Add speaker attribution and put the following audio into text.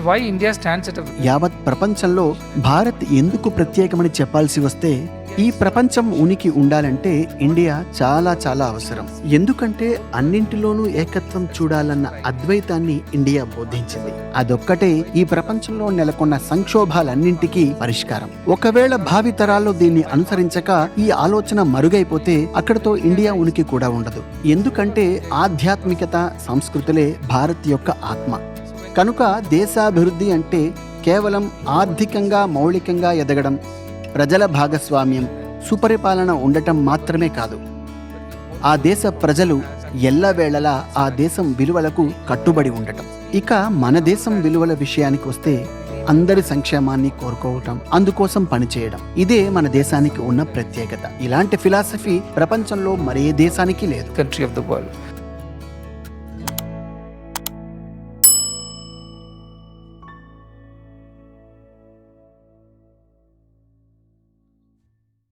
Speaker 1: Why India India stands
Speaker 2: యావత్ ప్రపంచంలో భారత్ ఎందుకు ప్రత్యేకమని చెప్పాల్సి వస్తే ఈ ప్రపంచం ఉనికి ఉండాలంటే ఇండియా చాలా చాలా అవసరం. ఎందుకంటే అన్నింటిలోనూ ఏకత్వం చూడాలన్న అద్వైతాన్ని ఇండియా బోధించింది. అదొక్కటే ఈ ప్రపంచంలో నెలకొన్న సంక్షోభాలన్నింటికీ పరిష్కారం. ఒకవేళ భావి తరాల్లో దీన్ని అనుసరించక ఈ ఆలోచన మరుగైపోతే అక్కడతో ఇండియా ఉనికి కూడా ఉండదు. ఎందుకంటే ఆధ్యాత్మికత సంస్కృతులే భారత్ యొక్క ఆత్మ. కనుక దేశాభివృద్ధి అంటే కేవలం ఆర్థికంగా మౌలికంగా ఎదగడం ప్రజల భాగస్వామ్యం సుపరిపాలన ఉండటం మాత్రమే కాదు. ఆ దేశ ప్రజలు ఎల్లవేళలా ఆ దేశం విలువలకు కట్టుబడి ఉండటం. ఇక మన దేశం విలువల విషయానికి వస్తే అందరి సంక్షేమాన్ని కోరుకోవటం అందుకోసం పనిచేయడం ఇదే మన దేశానికి ఉన్న ప్రత్యేకత. ఇలాంటి ఫిలాసఫీ ప్రపంచంలో మరే దేశానికి లేదు.
Speaker 1: Country of the world